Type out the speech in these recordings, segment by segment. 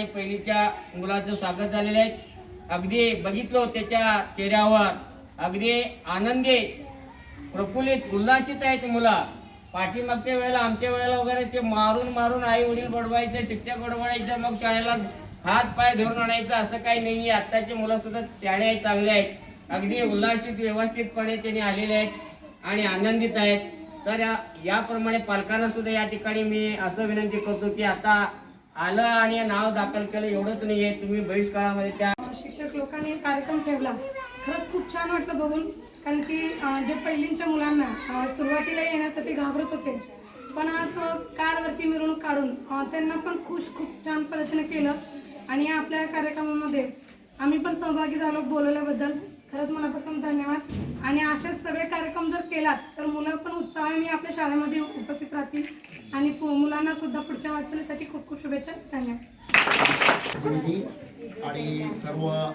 आणि पहिलीच्या मुलाचं स्वागत झालेलं आहे. अगदी बघितलो त्याच्या चेहऱ्यावर. अगदी आनंदी प्रफुल्लित उल्हासित आहेत मुलं. पाठीमागच्या वेळेला आमच्या वेळेला वगैरे ते मारून मारून आई वडील बडवायचं शिक्षक बडवायचं मग शाळेला हात पाय धरून आणायचं असं काही नाही आत्ताची मुलं सुद्धा शाळे चांगले आहेत. अगदी उल्हासित व्यवस्थितपणे त्यांनी आलेले आहेत आणि आनंदित आहेत. तर याप्रमाणे पालकांना सुद्धा या ठिकाणी मी असं विनंती करतो की आता आलं आणि नाव दाखल केलं एवढंच नाहीये. तुम्ही बहिष्काळामध्ये त्या शिक्षक लोकांनी कार्यक्रम ठेवला. खरंच खूप छान वाटलं बघून कारण की जे पहिलींच्या मुलांना सुरुवातीला येण्यासाठी घाबरत होते पण आज कारवरती मिरवणूक काढून त्यांना पण खुश खूप छान पद्धतीने केलं. आणि या आपल्या कार्यक्रमामध्ये आम्ही पण सहभागी झालो बोलवल्याबद्दल. खरंच मनापासून धन्यवाद. आणि असेच सगळे कार्यक्रम जर केलात तर मुलं पण उत्साहाने आपल्या शाळेमध्ये उपस्थित राहतील. आणि पु- मुलांना सुद्धा पुढच्या वाटचालीसाठी खूप खूप शुभेच्छा. धन्यवाद. आणि सर्व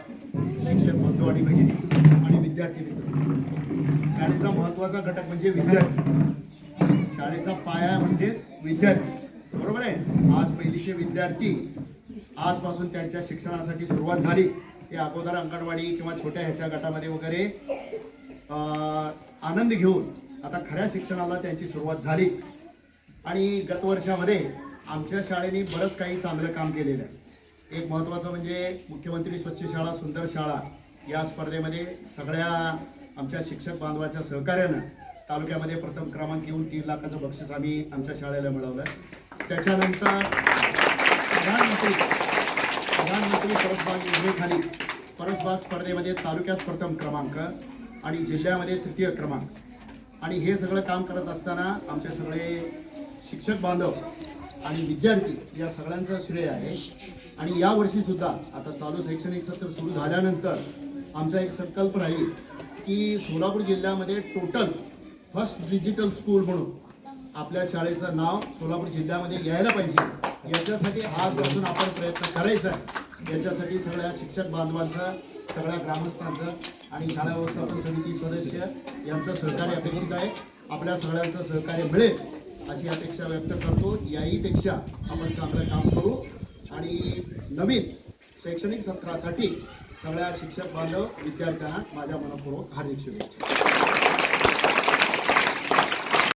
शिक्षक बंधू आणि भगिनी आणि विद्यार्थी मित्र. शाळेचा महत्त्वाचा घटक म्हणजे विद्यार्थी. शाळेचा पाया म्हणजेच विद्यार्थी. बरोबर आहे? आज पहिलीचे विद्यार्थी आजपासून त्यांच्या शिक्षणासाठी सुरुवात झाली. ते अगोदर अंगणवाडी किंवा छोट्या ह्याच्या गटामध्ये वगैरे आनंद घेऊन आता खऱ्या शिक्षणाला त्यांची सुरुवात झाली. आणि गत वर्षामध्ये आमच्या शाळेने बरंच काही चांगलं काम केलेलं आहे. एक महत्त्वाचं म्हणजे मुख्यमंत्री स्वच्छ शाळा सुंदर शाळा या स्पर्धेमध्ये सगळ्या आमच्या शिक्षक बांधवाच्या सहकार्यानं तालुक्यामध्ये प्रथम क्रमांक येऊन तीन लाखाचं बक्षीस आम्ही आमच्या शाळेला मिळवलं. त्याच्यानंतर प्रधानमंत्री प्रधानमंत्री परसबाग योजनेखाली परसबाग स्पर्धेमध्ये तालुक्यात प्रथम क्रमांक आणि जिल्ह्यामध्ये तृतीय क्रमांक. आणि हे सगळं काम करत असताना आमचे सगळे शिक्षक बांधव आणि विद्यार्थी या सगळ्यांचं श्रेय आहे. आणि यावर्षीसुद्धा आता चालू शैक्षणिक सत्र सुरू झाल्यानंतर आमचा एक संकल्प राहील की सोलापूर जिल्ह्यामध्ये टोटल फर्स्ट डिजिटल स्कूल म्हणून आपल्या शाळेचं नाव सोलापूर जिल्ह्यामध्ये यायला पाहिजे. याच्यासाठी आजपासून आपण प्रयत्न करायचा आहे. याच्यासाठी सगळ्या शिक्षक बांधवांचा सगळ्या ग्रामस्थांचं आणि शाळा व्यवस्थापन समिती सदस्य यांचं सहकार्य अपेक्षित आहे. आपल्या सगळ्यांचं सहकार्य मिळेल अशी अपेक्षा व्यक्त करतो. याहीपेक्षा आपण चांगलं काम करू. आणि नवीन शैक्षणिक सत्रासाठी सगळ्या शिक्षक बांधव विद्यार्थ्यांना माझ्या मनपूर्वक हार्दिक शुभेच्छा.